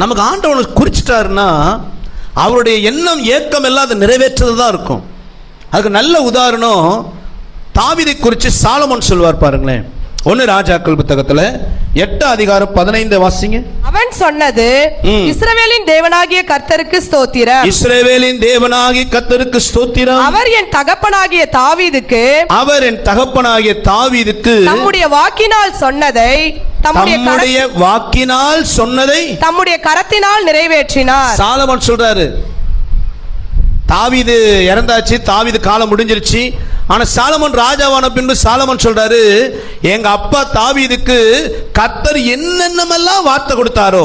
நமக்கு ஆண்டவனுக்கு குறிச்சிட்டாருன்னா அவருடைய எண்ணம் ஏக்கம் எல்லாம் அதை நிறைவேற்றது தான் இருக்கும். அதுக்கு நல்ல உதாரணம் தாவிதை குறித்து சாலமோன் சொல்வார் பாருங்களேன். ஒன்று ராஜாக்கள் புத்தகத்தில் எட்டு அதிகாரம் பதினைந்து வாசிங்க. அவன் சொன்னது. இஸ்ரவேலின் தேவனாகிய கர்த்தருக்கு ஸ்தோத்திரம். இஸ்ரவேலின் தேவனாகி கத்தருக்கு ஸ்தோத்திரம். அவர் என் தகப்பனாகிய தாவீதுக்கு அவர் என் தகப்பனாகிய தாவீதுக்கு தம்முடைய வாக்கினால் சொன்னதை தம்முடைய வாக்கினால் சொன்னதை தம்முடைய கரத்தினால் நிறைவேற்றினார். சாலமன் சொல்றாரு. தாவீது இறந்தாச்சு தாவீது காலம் முடிஞ்சிருச்சு. ஆனா சாலமன் ராஜாவான பின்பு சாலமன் சொல்றாரு எங்க அப்பா தாவீதுக்கு கத்தர் என்னென்னமெல்லாம் வார்த்தை கொடுத்தாரோ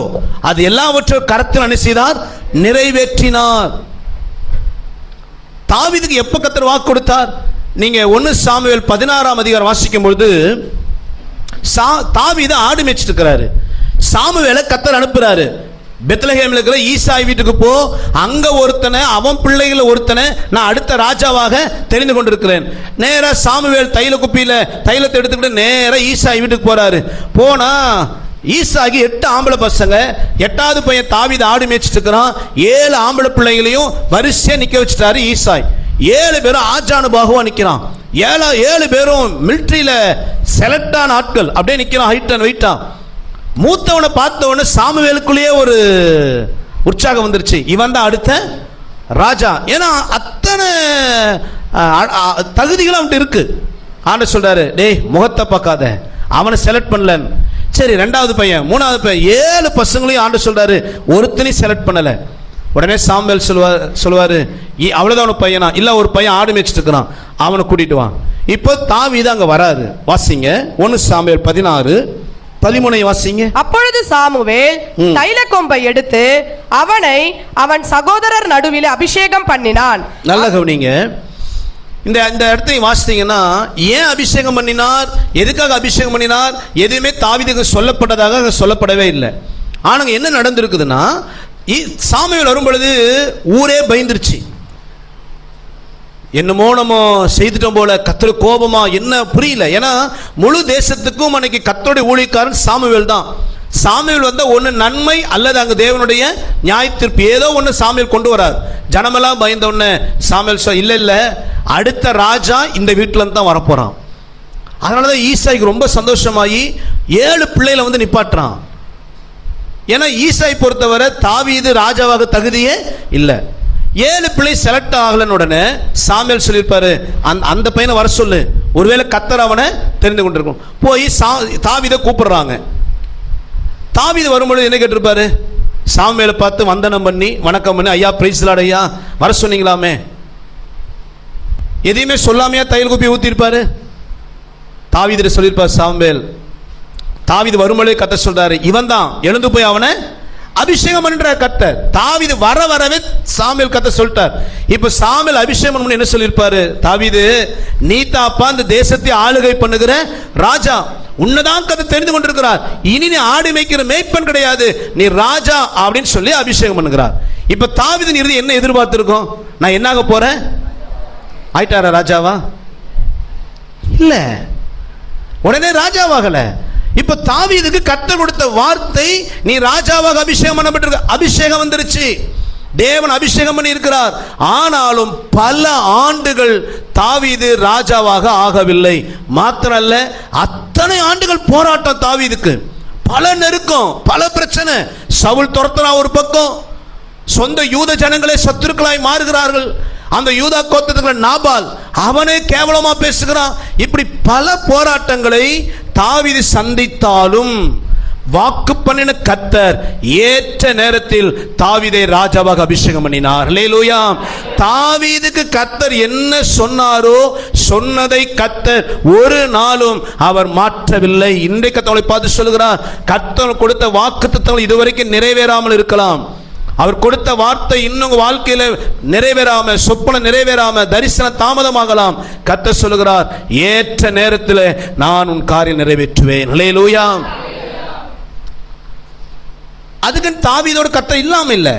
அது எல்லாவற்றையும் கரத்தில் அனுசிதார் நிறைவேற்றினார். தாவீதுக்கு எப்ப கத்தர் வாக்கு கொடுத்தார்? நீங்க ஒன்னு சாமுவேல் பதினாறாம் அதிகாரம் வாசிக்கும் பொழுது சா தாவீது ஆடு மேய்ச்சிட்டு இருக்கிறாரு. சாமுவேலை கத்தர் அனுப்புறாரு. பெத்லஹேமில் இருக்கிற ஈசாய் வீட்டுக்கு போ. அங்க ஒருத்தனை அவன் பிள்ளைகள ஒருத்தனை நான் அடுத்த ராஜாவாக தெரிந்து கொண்டிருக்கிறேன். நேராக சாமுவேல் தைல குப்பியில தைலத்தை எடுத்துக்கிட்டு நேராக ஈசாய் வீட்டுக்கு போறாரு. போனா ஈசாகி எட்டு ஆம்பளை பசங்க எட்டாவது பையன் தாவித ஆடு மேய்ச்சிட்டு இருக்கிறான். ஏழு ஆம்பளை பிள்ளைகளையும் வரிசையாக நிற்க வச்சுட்டாரு ஈசாய். ஏழு பேரும் ஆஜானு பாகுவா ஏழா ஏழு ஏழு பேரும் மிலிட்ரியில் செலக்டான ஆட்கள். அப்படியே நிற்கிறான் ஹைட் அண்ட் வெயிட்டான் மூத்தவனை பார்த்த சாமுவேலுக்குள்ளேயே ஒரு உற்சாகம் வந்துருச்சு. இவன் தான் அடுத்த ராஜா. ஏன்னா அத்தனை தகுதிகளும் அவன்கிட்ட இருக்கு. ஆண்ட சொல்றாரு டேய் முகத்தை பார்க்காத. அவனை செலக்ட் பண்ணல சரி ரெண்டாவது பையன் மூணாவது பையன் ஏழு பசங்களையும் ஆண்டு சொல்றாரு ஒருத்தனையும் செலக்ட் பண்ணல. உடனே சாம்பல் சொல்லுவார் சொல்லுவாரு "இ- அவ்வளவுதான் பையனா? இல்ல ஒரு பையன் ஆடு மேய்ச்சிட்டு இருக்கிறான். அவனை கூட்டிட்டு வான் இப்போ தாவீது அங்க வராது வாசிங்க ஒன்னு சாம்பல் பதினாறு பதிமூணை வாசிங்க. அப்பொழுது சாமுவேல். தைல கொம்பை எடுத்து அவனை அவன் சகோதரர் நடுவில் அபிஷேகம் பண்ணினான். நல்ல கவனிங்க. இந்த இந்த இடத்தையும் வாசித்தீங்கன்னா ஏன் அபிஷேகம் பண்ணினார்? எதுக்காக அபிஷேகம் பண்ணினார்? எதுவுமே தாவீதுக்கு சொல்லப்பட்டதாக சொல்லப்படவே இல்லை. ஆனாங்க என்ன நடந்திருக்குதுன்னா இ- சாமுவேல் வரும் பொழுது ஊரே பயந்துருச்சு. என்னமோ நம்ம செய்துட்டோம் போல கத்திர கோபமா என்ன புரியல. ஏன்னா முழு தேசத்துக்கும் அன்னைக்கு கத்தோடைய ஊழியக்காரன் சாமுவேல் தான். சாமுவேல் வந்தால் ஒன்று நன்மை அல்லது அங்க தேவனுடைய நியாயத்தீர்ப்பு ஏதோ ஒன்று சாமுவேல் கொண்டு வரார். ஜனமெல்லாம் பயந்த உடனே சாமியல் சொல் இல்லை இல்லை அடுத்த ராஜா இந்த வீட்டுல இருந்து தான் வரப்போறான். அதனால தான் ஈசாய்க்கு ரொம்ப சந்தோஷமாகி ஏழு பிள்ளைகளை வந்து நிப்பாட்டுறான். ஏன்னா ஈசாய் பொறுத்தவரை தாவி இது ராஜாவாக தகுதியே இல்லை. ஏழு பிள்ளை செலக்ட் ஆகலன்னு உடனே சாமியல் சொல்லியிருப்பாரு அந்த அந்த பையனை வர சொல்லு. ஒருவேளை கத்தர் அவனை தெரிந்து கொண்டிருக்கும். போய் சா தாவிதை கூப்பிடுறாங்க. தாவிதை வரும்பொழுது என்ன கேட்டிருப்பாரு? சாமியலை பார்த்து வந்தனம் பண்ணி வணக்கம் பண்ணி ஐயா பிரைஸ்லாட் ஐயா. வர சொன்னீங்களாமே. எதையுமே சொல்லாமையா தையல் குப்பி ஊற்றிருப்பாரு தாவீதிட சொல்லியிருப்பார் சாம்பேல் தாவிது வரும்பொழுது கத்த சொல்றாரு. இவன் தான் எழுந்து போய் அவனை அபிஷேகம் பண்ற கத்த தாவிது வர வரவே சாமியல் கத்த சொல்லிட்டார். இப்ப சாமியல் அபிஷேகம் என்ன சொல்லியிருப்பாரு? தாவீது நீ தாப்பா இந்த தேசத்தை ஆளுகை பண்ணுகிற ராஜா. உன்னதான் கதை தெரிந்து கொண்டிருக்கிறார். இனி நீ ஆடு மேய்க்கிற மேய்ப்பன் கிடையாது. நீ ராஜா அப்படின்னு சொல்லி அபிஷேகம் பண்ணுகிறார். இப்ப தாவீதின் இறுதி என்ன எதிர்பார்த்திருக்கோம்? நான் என்னாக போறேன்? ஆயிட்டாரா ராஜாவா? இல்ல. உடனே ராஜாவாகல. இப்ப தாவீதுக்கு கர்த்தர் கொடுத்த வார்த்தை நீ ராஜாவாக அபிஷேகம் பண்ணப்பட்டிருக்க அபிஷேகம் வந்துருச்சு. தேவன் அபிஷேகம் பண்ணி இருக்கிறார் ஆனாலும் பல ஆண்டுகள் தாவீது ராஜாவாக ஆகவில்லை. மாத்திரம் அல்ல அத்தனை ஆண்டுகள் போராட்டம் தாவீதுக்கு. பல நெருக்கம் பல பிரச்சனை. சவுல் துரத்துறா ஒரு பக்கம். சொந்த யூத ஜனங்களே சத்துருக்களாய் மாறுகிறார்கள். அந்த யூதா கோத்தத்துக்குள்ள நாபால் அவனே கேவலமா பேசுகிறான். இப்படி பல போராட்டங்களை தாவிது சந்தித்தாலும் வாக்கு பண்ணின கத்தர் ஏற்ற நேரத்தில் தாவீதை ராஜாவாக அபிஷேகம் பண்ணினார். லேலூயா தாவீதுக்கு கத்தர் என்ன சொன்னாரோ சொன்னதை கத்தர் ஒரு நாளும் அவர் மாற்றவில்லை. இன்றைக்கு கத்தவளை பார்த்து சொல்கிறார் கத்தர் கொடுத்த வாக்கு இதுவரைக்கும் நிறைவேறாமல் இருக்கலாம். அவர் கொடுத்த வார்த்தை இன்னும் வாழ்க்கையில் வாழ்க்கையில நிறைவேறாம சொப்பன நிறைவேறாம தரிசன தாமதமாகலாம். கத்த சொல்லுகிறார் ஏற்ற நேரத்தில் நான் உன் காரியம் நிறைவேற்றுவேன். ஹalleluya அதுக்கு தாவீதோட கத்த இல்லாம இல்லை.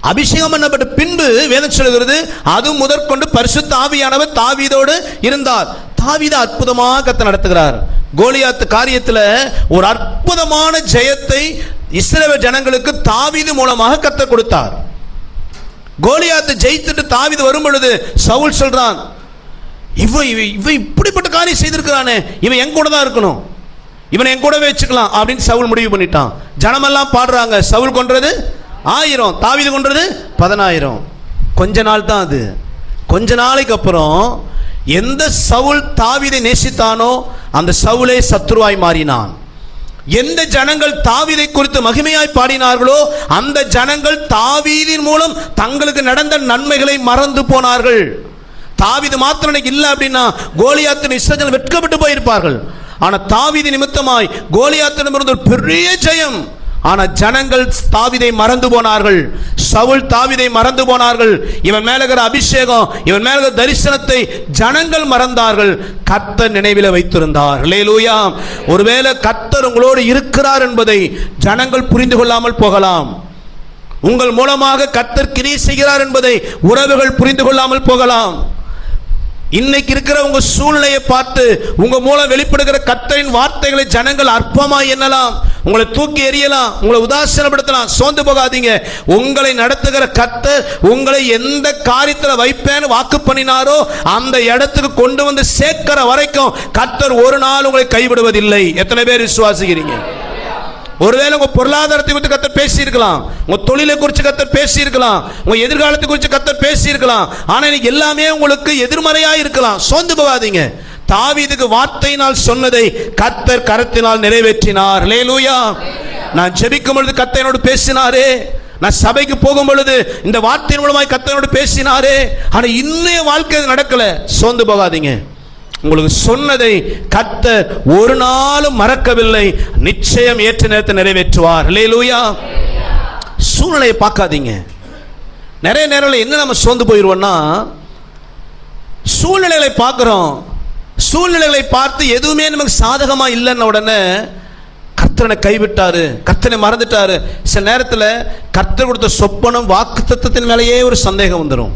அபிஷேகம் பண்ணப்பட்ட பின்பு வேதம் சொல்லுகிறது அது முதற்கொண்டு பரிசுத்த ஆவியானவர் தாவீதோடு இருந்தார். தாவித அற்புதமாக கத்த நடத்துகிறார். கோலியாத்து காரியத்தில் ஒரு அற்புதமான ஜெயத்தை இஸ்ரவ ஜனங்களுக்கு தாவீது மூலமாக கத்த கொடுத்தார். கோலியாத்தை ஜெயித்துட்டு தாவீது வரும் பொழுது சவுல் சொல்றான் இவன் இவன் இவன் இப்படிப்பட்ட காரியம் செய்திருக்கிறானே இவன் என் கூட தான் இருக்கணும் இவனை என் கூடவே வச்சுக்கலாம் அப்படின்னு சவுல் முடிவு பண்ணிட்டான். ஜனமெல்லாம் பாடுறாங்க சவுல் கொன்றது ஆயிரம் தாவீது கொன்றது பதினாயிரம். கொஞ்ச நாள் தான் அது. கொஞ்ச நாளைக்கு அப்புறம் எந்த சவுல் தாவீதை நேசித்தானோ அந்த சவுலே சத்ருவாய் மாறினான். எந்த ஜனங்கள் தாவீதை குறித்து மகிமையாய் பாடினார்களோ அந்த ஜனங்கள் தாவீதின் மூலம் தங்களுக்கு நடந்த நன்மைகளை மறந்து போனார்கள். தாவீது மாத்திரம் இல்லை அப்படின்னா கோலியாத்தின் இஸ்ரஜன் வெட்கப்பட்டு போயிருப்பார்கள். ஆனால் தாவீதி நிமித்தமாய் கோலியாத்திடமிருந்து ஒரு பெரிய ஜெயம் ஆனா ஜனங்கள் தாவிதை மறந்து போனார்கள். சவுல் தாவிதை மறந்து போனார்கள். இவன் மேலகிற அபிஷேகம் இவன் மேலகிற தரிசனத்தை ஜனங்கள் மறந்தார்கள். கத்தர் நினைவில் வைத்திருந்தார். லேலூயா ஒருவேளை கத்தர் உங்களோடு இருக்கிறார் என்பதை ஜனங்கள் புரிந்து கொள்ளாமல் போகலாம். உங்கள் மூலமாக கத்தர் கிரி செய்கிறார் என்பதை உறவுகள் புரிந்து கொள்ளாமல் போகலாம். இன்னைக்கு இருக்கிற உங்க சூழ்நிலையை பார்த்து உங்க மூலம் வெளிப்படுகிற கர்த்தரின் வார்த்தைகளை ஜனங்கள் அற்பமாய் எண்ணலாம். உங்களை தூக்கி எறியலாம் உங்களை உதாசீனப்படுத்தலாம் சோர்ந்து போகாதீங்க. உங்களை நடத்துகிற கத்த உங்களை எந்த காரியத்தில் வைப்பேன்னு வாக்கு பண்ணினாரோ அந்த இடத்துக்கு கொண்டு வந்து சேர்க்கிற வரைக்கும் கத்தர் ஒரு நாள் உங்களை கைவிடுவதில்லை. எத்தனை பேர் விசுவாசிக்கிறீங்க? ஒருவேளை உங்க பொருளாதாரத்தை குறித்து கத்தர் பேசியிருக்கலாம். உங்க தொழிலை குறித்து கத்தர் பேசியிருக்கலாம். உங்க எதிர்காலத்தை குறித்து கத்தர் பேசியிருக்கலாம். ஆனா இன்னைக்கு எல்லாமே உங்களுக்கு எதிர்மறையா இருக்கலாம் சோர்ந்து போகாதீங்க. தாவீதுக்கு வார்த்தையினால் சொன்னதை கத்தர் கரத்தினால் நிறைவேற்றினார். லேலூயா நான் ஜெபிக்கும் பொழுது கத்தையனோடு பேசினாரே. நான் சபைக்கு போகும் பொழுது இந்த வார்த்தையின் மூலமாய் கத்தனோடு பேசினாரே. ஆனால் இன்னைய வாழ்க்கை நடக்கல. சோர்ந்து போகாதீங்க. உங்களுக்கு சொன்னதை கத்த ஒரு நாளும் மறக்கவில்லை. நிச்சயம் ஏற்ற நேரத்தை நிறைவேற்றுவார். லேலூயா சூழ்நிலையை பார்க்காதீங்க. நிறைய நேரங்களில் என்ன நம்ம சோர்ந்து போயிடுவோம்னா சூழ்நிலைகளை பார்க்குறோம். சூழ்நிலைகளை பார்த்து எதுவுமே நமக்கு சாதகமா இல்லைன்ன உடனே கர்த்தனை கைவிட்டாரு. கர்த்தனை மறந்துட்டாரு. சில நேரத்தில் கர்த்தர் கொடுத்த சொப்பனம் வாக்கு தத்துவத்தின் மேலேயே ஒரு சந்தேகம் வந்துடும்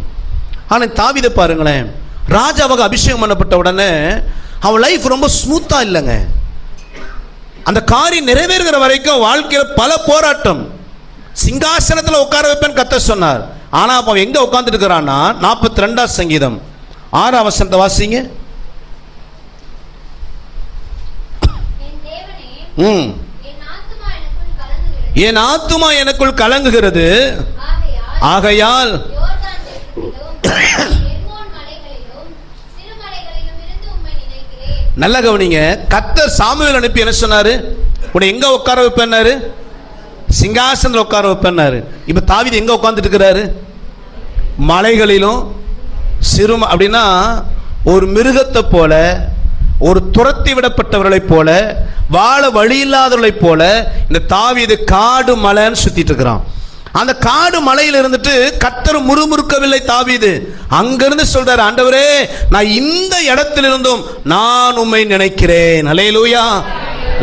ஆனால் தாவிதை பாருங்களேன். ராஜாவாக அபிஷேகம் பண்ணப்பட்ட உடனே அவன் லைஃப் ரொம்ப ஸ்மூத்தா இல்லைங்க. அந்த காரியம் நிறைவேறுகிற வரைக்கும் வாழ்க்கையில் பல போராட்டம். சிங்காசனத்தில் உட்கார வைப்பேன் கத்த சொன்னார். ஆனால் அவன் எங்கே உட்கார்ந்துட்டு இருக்கிறான்னா நாற்பத்தி ரெண்டாம் சங்கீதம். ஆறாம் வசனத்தை வாசிங்க என் தேவனே ம். என் ஆத்துமா எனக்குள் கலங்குகிறது. ஆகையால் நல்ல கவனிங்க. கத்தர் சாமுவேல் அனுப்பி என்ன சொன்னாரு? உன்னை எங்க உட்கார வைப்பேன்னாரு? சிங்காசனத்தில் உட்கார வைப்பேன்னாரு. இப்ப தாவித எங்க உட்கார்ந்துட்டு இருக்கிறாரு? மலைகளிலும் சிறும அப்படின்னா ஒரு மிருகத்தை போல ஒரு துரத்தி விடப்பட்டவர்களைப் போல வாழ வழி இல்லாதவர்களைப் போல இந்த தாவீது காடு மலைன்னு சுத்திட்டு இருக்கிறான். அந்த காடு மலையில் இருந்துட்டு கத்தர் முறுமுறுக்கவில்லை தாவீது. அங்கிருந்து சொல்றாரு ஆண்டவரே நான் இந்த இடத்திலிருந்தும் நான் உம்மை நினைக்கிறேன். அலேலூயா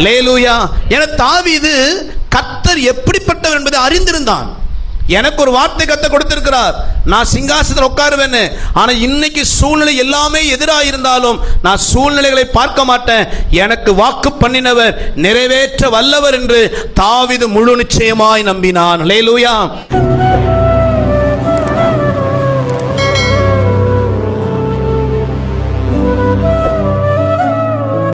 லேலூயா என தாவீது கத்தர் எப்படிப்பட்டவர் என்பதை அறிந்திருந்தான். எனக்கு ஒரு வார்த்தை கத்த கொடுத்திருக்கிறார். நான் சிங்காசனத்தில் உட்காருவேன்னு. ஆனா இன்னைக்கு சூழ்நிலை எல்லாமே எதிராக இருந்தாலும் நான் சூழ்நிலைகளை பார்க்க மாட்டேன். எனக்கு வாக்கு பண்ணினவர் நிறைவேற்ற வல்லவர் என்று தாவிது முழு நிச்சயமாய் நம்பினான். லேலூயா